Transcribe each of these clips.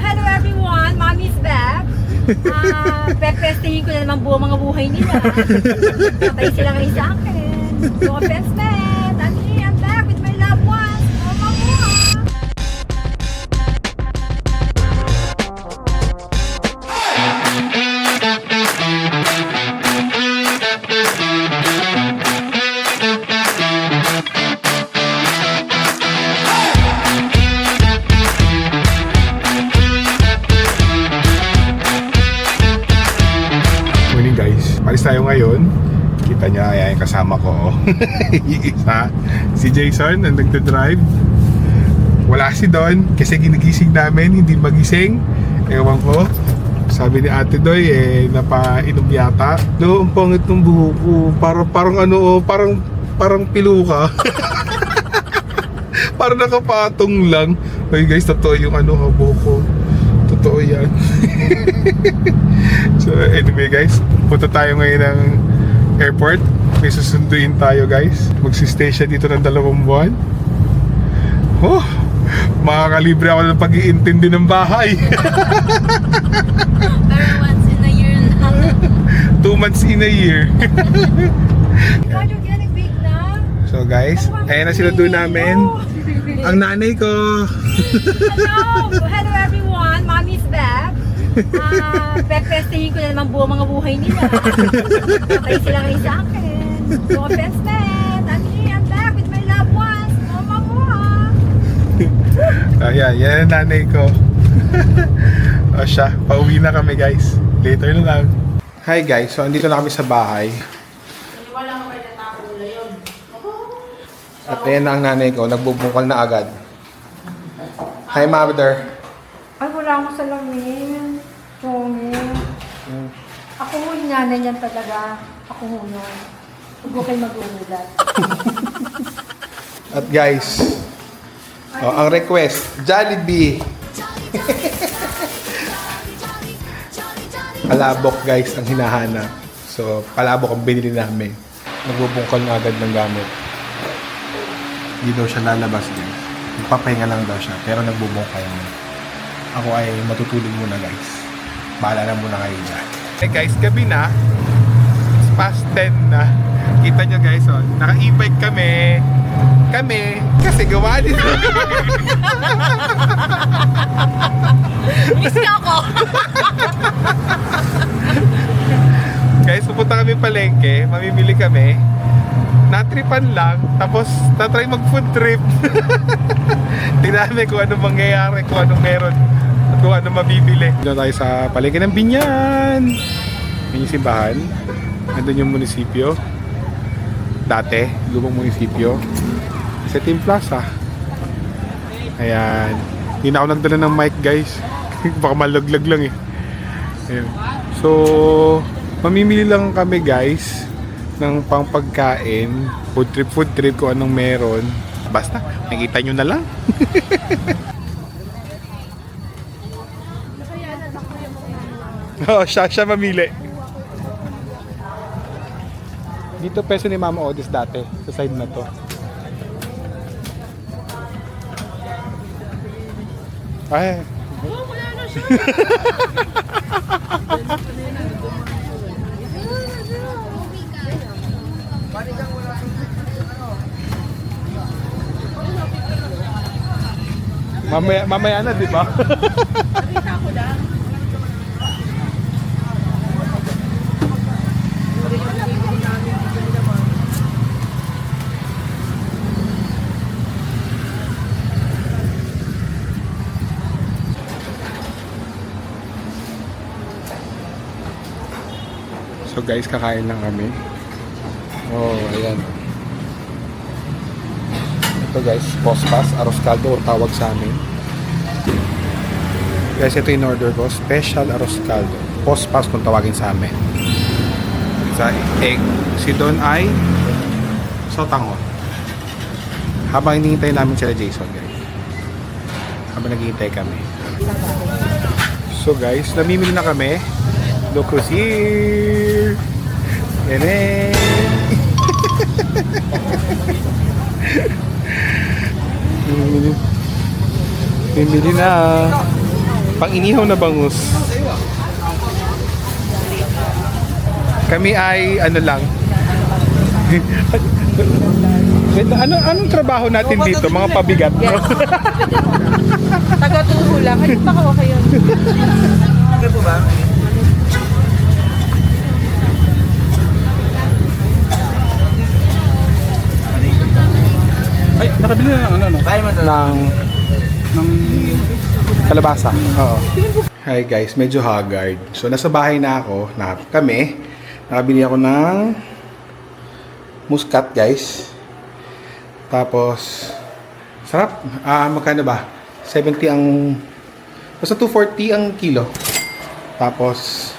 Hello everyone! Mommy's back! Ah, pepestahin ko na naman buong mga buhay nila. Sabay sila ngayon sa akin. No offense, man! Palis tayo ngayon. Kita niya, ayan yung kasama ko. oh. Isa, si Jason ang nagda-drive. Wala si Don kasi ginigising namin, hindi magising. Ewan ko. Sabi ni Ate Doy, eh, napainom yata. No, ang pangit ng buhok ko. Parang, parang ano, oh, parang, parang piluka. parang nakapatong lang. Ay guys, totoo yung ano, ha, buhok ko. Totoo yan. So anyway guys, punta tayo ngayon ng airport. May susunduin tayo guys. Magsistay siya dito ng dalawang buwan. Oh, makakalibre ako ng pag-iintindi ng bahay. Pero once in a year lang. Two months in a year. Medyo getting big na. So guys, ayan na sila doon namin. Ang nanay ko. Hello! Hello everyone! Mommy's back! Ah, pepestahin ko na naman buong mga buhay nila. Sabay sila ngayon sa akin. No offense, man! I'm here, I'm back with my loved ones! Oh, mamuha! Ayan, yan ang nanay ko. o siya, pauwi na kami guys. Later na lang. Hi guys, so andito na kami sa bahay. At ayan na ang nanay ko, nagbubungkal na agad. Hi mother. Ay, wala akong salamin. Chongi. Ako ho yung nanay niyan talaga. Ako ho yun. Huwag ko kayo mag-uulat. At guys, oh, ang request, Jollibee. palabok guys ang hinahanap. So, palabok ang binili namin. Nagbubungkal na agad ng gamit. Hindi daw siya lalabas guys. Magpapahinga lang daw siya, pero nagbubungkal na. Ako ay matutulog muna guys. Bahala na muna kayo dyan. Hey guys, gabi na. It's past 10 na. Kita nyo guys, oh, naka-e-bike kami. Kami, kasi gawa din. Miss ka ako! guys, pupunta kami palengke, mamimili kami. Natripan lang, tapos tatry mag food trip. Tingnan namin kung ano mangyayari, kung anong meron, kung ano mabibili. Doon tayo sa palengke ng Binyan. Yun yung simbahan. Nandun yung munisipyo. Dati, lumang munisipyo. Sa Team Plaza. Ayan. Hindi na ako nagdala ng mic guys. Baka malaglag lang eh. Ayan. So, mamimili lang kami guys ng pangpagkain. Food trip, food trip kung anong meron. Basta, nakita nyo na lang. Oo, siya, siya mamili. Dito peso ni Mama Otis dati, sa side na to. Ay. Mamaya, mamaya na, di ba? So guys, kakain lang kami. Oh, ayan. Ito guys, pospas, arroz caldo or tawag sa amin. Guys, ito yung order ko. Special arroz caldo. Pospas kung tawagin sa amin. Sa egg. Si Don ay sotangon. Habang hinihintay namin sila Jason guys. Habang naghihintay kami. So guys, namimili na kami. Look who's! Nene! Mimili. Mimili na. Pang inihaw na bangus. Kami ay ano lang. Ano anong trabaho natin dito? Mga pabigat. no? Taga-tuho lang. Ano pa kayo? Ay, nakabili na ano, ano? ng Ng... kalabasa. Oo. Hi guys, medyo haggard. So nasa bahay na ako, na kami. Nakabili ako ng muscat guys. Tapos sarap. Ah, magkano ba? 70 ang basta 240 ang kilo. Tapos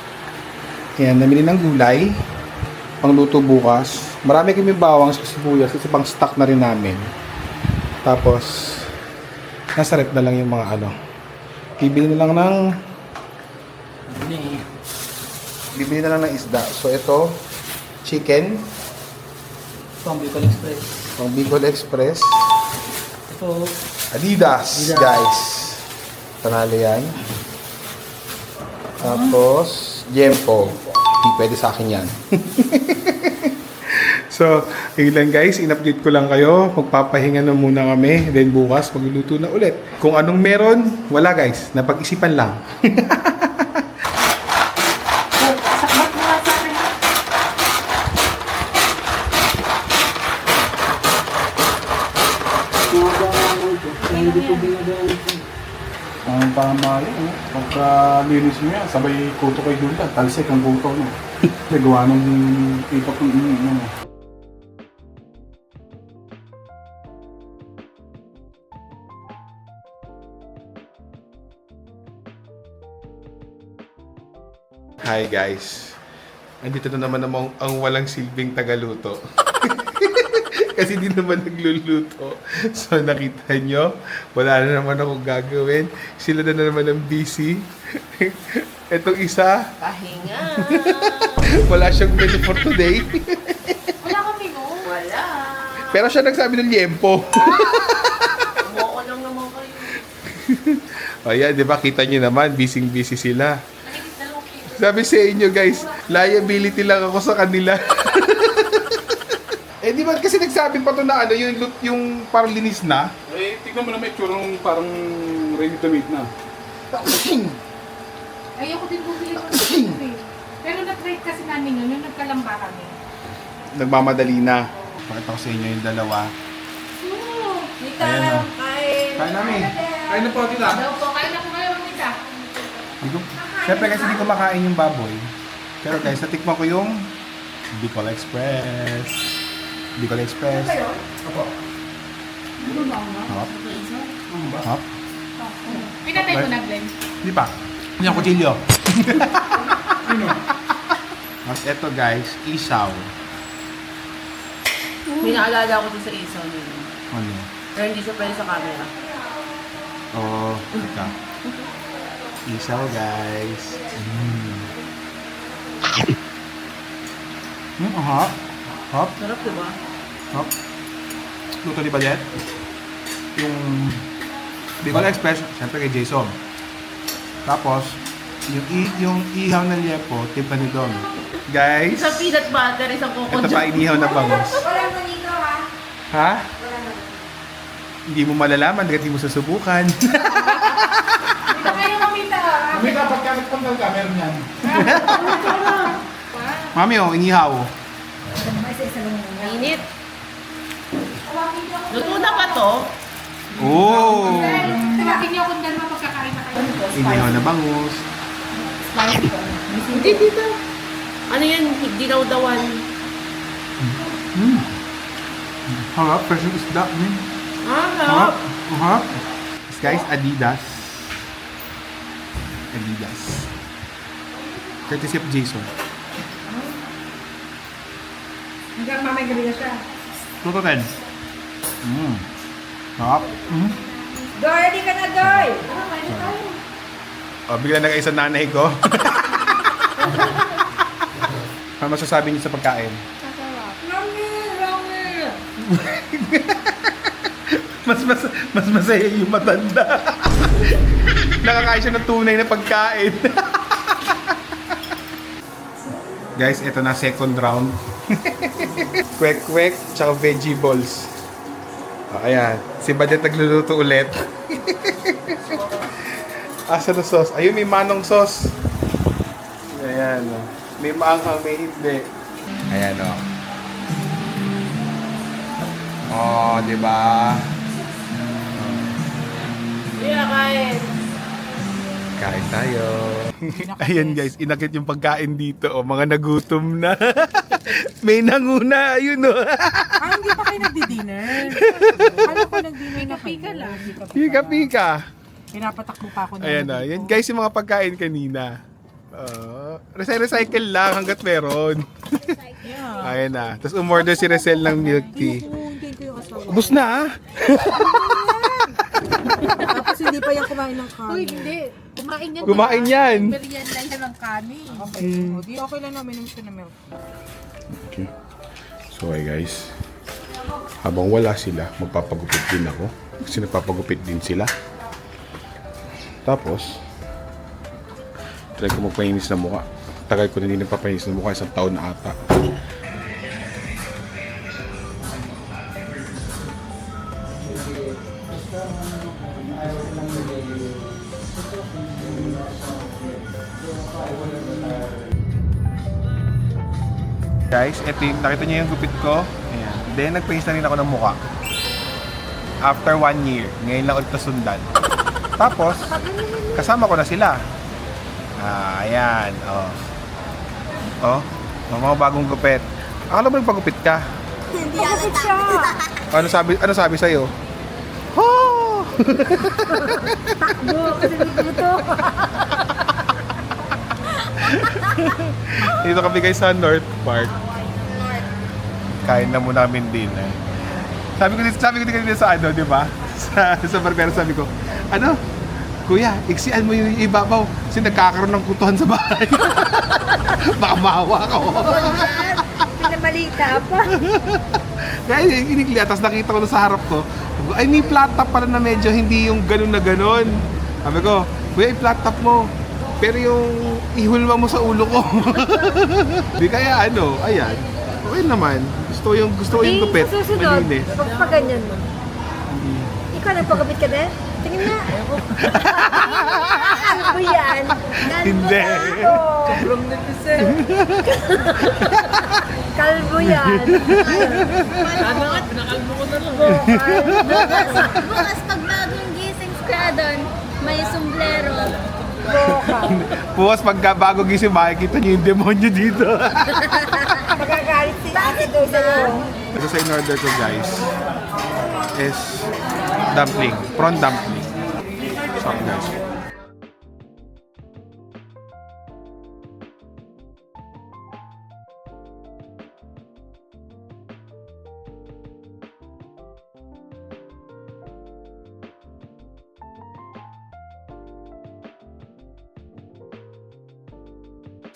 yan, namili ng gulay pangluto bukas. Marami kami bawang sa sibuyas kasi pang stock na rin namin. Tapos nasa rep na lang yung mga ano. Bibili na lang ng bibili na lang ng isda. So ito, chicken, From Bicol Express. pang Bicol Express, Ito, Adidas, guys. Panalo yan. Tapos, Jempo. Hindi pwede sa akin yan. so, yun lang guys. In-update ko lang kayo. Magpapahinga na muna kami. Then bukas, magluluto na ulit. Kung anong meron, wala guys. Napag-isipan lang. Ang tama yun, no? Pagka linis mo yan, sabay kuto kay Dulta. Talsik ang kuto, no? Nagawa nung ipak ng ini, no? Hi guys. Andito na naman namang ang walang silbing tagaluto. Kasi di naman nagluluto. So nakita nyo, wala na naman akong gagawin. Sila na naman ang busy. Etong isa, pahinga. wala siyang menu for today. Wala kami no? Wala. Pero siya nagsabi ng liempo. Umuoko lang naman kayo. Ayan, di ba? Kita nyo naman, busy-busy sila. Sabi sa inyo guys, liability lang ako sa kanila. eh di ba kasi nagsabi pa to na ano, yung, lut- yung parang linis na. Eh, tignan mo na may tsura parang ready to meet na. Ayoko din bumili ng tubig. Pero na-try kasi namin yun, yung nagkalamba kami. Nagmamadali na. Pakita ko sa inyo yung dalawa. Nita, Ayan na. kain. Kain namin. Kain na po nila. Daw po, kaya na po kayo mamita. Siyempre kasi hindi ko makain yung baboy. Pero guys, natikman ko yung Bicol Express. Bicol Express. Opo. Hop. Hop. Pinatay ko na, Glenn. Hindi pa. Hindi ang kutsilyo. Tapos eto guys, isaw. May naalala ko din sa isaw nila. Ano? Pero hindi siya pwede sa camera. Oh, teka. Isaw guys. Mm. Mm, hop. Hop. Sarap, di ba? Hop. Luto ni Badet. Yung Bicol Express, siyempre kay Jason. Tapos, yung, i- yung ihaw na liyepo, tipa ni Don. Guys, Isang peanut butter, isang coco ito pa inihaw na bangus. Walang manito ha. Ha? Hindi mo malalaman hanggat hindi mo susubukan. Hindi na kayo mamita. Kami dapat ka meron yan. Mami, oh, inihaw. Init. Luto na ba to? Oh! Tawagin niyo kung dalawa magkakain na kayo. Inihaw na bangus. Hindi, dito. Ano yan? Dinaw-dawan. Mm. Harap, fresh yung isda. Mm. Ah, Harap. Harap. This guys, Adidas. Adidas. Courtesy of Jason. Hanggang mamay gabi na siya. Tuto 10. Mm. Harap. Mm. Doy, ready ka na, Doy! Oh, bigla na kayo sa nanay ko. ano masasabi niyo sa pagkain? Rami, rami! Mas mas mas masaya yung matanda. Nakakain siya ng tunay na pagkain. Guys, ito na second round. Kwek-kwek, tsaka veggie balls. O, ayan. Si Badet nagluluto ulit. Asa na sauce? Ayun, may manong sauce. Ayan, o. May maanghang, may hindi. Ayan, o. Oh, di ba? Kaya kain. Kain tayo. Ayan guys, inakit yung pagkain dito. Oh, mga nagutom na. May nanguna, ayun oh. Ah, hindi pa kayo nagdi-dinner. Alam ko nag-dinner na kayo. Pika lang. Pika-pika. Pinapatakbo pa ako. Ayan na, yan guys yung mga pagkain kanina. Uh, recycle lang hanggat meron. Yeah. Ayan na. Tapos umorder si Resel ng milk tea. Ubus na ah. Hindi pa yung kumain ng kanin. Uy, hindi. Kumain yan. Kumain yan. Merienda yan ng kanin. Okay. O, di okay lang namin yung siya na milk. Okay. So ay guys, habang wala sila, magpapagupit din ako. Kasi nagpapagupit din sila. Tapos, try ko magpahinis ng mukha. Tagal ko na hindi nagpapahinis ng mukha, isang taon na ata. Guys, ito yung, nakita niyo yung gupit ko? Ayan. Then, nagpahinis na rin ako ng mukha. After one year. Ngayon lang ulit nasundan. Tapos, kasama ko na sila. Ah, ayan. Oh. Oh, mga mga bagong gupit. Akala mo nagpagupit ka? Bakit siya? Ano sabi ano sabi sa iyo? Oh! Takbo kasi dito. Dito kami guys sa North Park. Kain na muna namin din eh. Sabi ko sabi ko dito sa ano, di ba? Sa, sa barbero sabi ko, ano? Kuya, iksian mo yung ibabaw kasi nagkakaroon ng kutuhan sa bahay. Baka mahawa ka. Pinamalita pa. Kaya inikli, tapos nakita ko na sa harap ko, ko, ay may flat top pala na medyo hindi yung ganun na ganun. Sabi ko, kuya, i-flat top mo. Pero yung ihulma mo sa ulo ko. Di kaya ano, ayan. Okay naman. Gusto ko yung, gusto ko yung Di, gupit. sa susunod, Malinis. pag pa ganyan mo. Ikaw nagpagupit ka din? Tingin na. Ano yan? Hindi. Sobrang Kalbo yan. Ano nga, pinakalbo ko na lang. Bukas pag bagong gising ka doon, may sombrero. Bukas pagka bago gising, makikita niyo yung demonyo dito. Magagalit si Ate doon sa Ito sa in-order ko guys is dumpling. Prawn dumpling. Stop guys.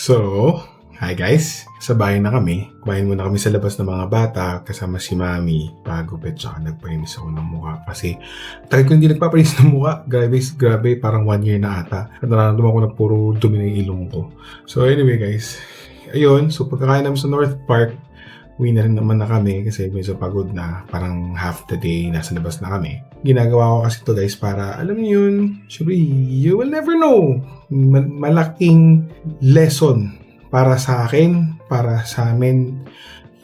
So, hi guys. Sa bahay na kami. Kumain muna kami sa labas ng mga bata kasama si Mami. Pagupit tsaka nagpalinis ako ng mukha. Kasi tagal ko hindi nagpapalinis ng mukha. Grabe, grabe, parang one year na ata. At nararamdaman ko na puro dumi yung ilong ko. So anyway guys, ayun. So pagkakain namin sa North Park, uwi na rin naman na kami kasi medyo pagod na. Parang half the day nasa labas na kami. Ginagawa ko kasi to guys para, alam niyo yun, syempre, you will never know. Ma- malaking lesson para sa akin, para sa amin,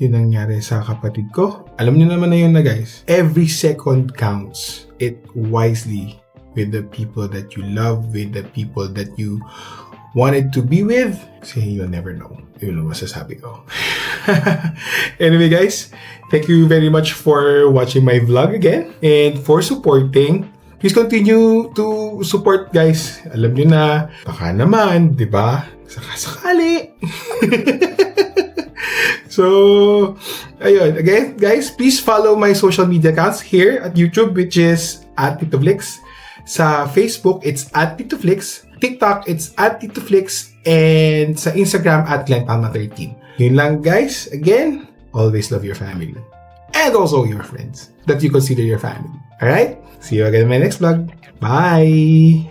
yun ang nangyari sa kapatid ko. Alam niyo naman na yun na guys. Every second counts. It wisely with the people that you love, with the people that you wanted to be with. Kasi you'll never know. Yun ang masasabi ko. anyway guys, thank you very much for watching my vlog again and for supporting. Please continue to support guys. Alam nyo na, baka naman, di ba? Sakasakali. so, ayun. Again, guys, please follow my social media accounts here at YouTube, which is at TitoFlix. Sa Facebook, it's at TitoFlix. TikTok, it's at TitoFlix. And sa Instagram, at GlenTalma13. Yun lang, guys. Again, always love your family. And also your friends that you consider your family. Alright? See you again in my next vlog. Bye!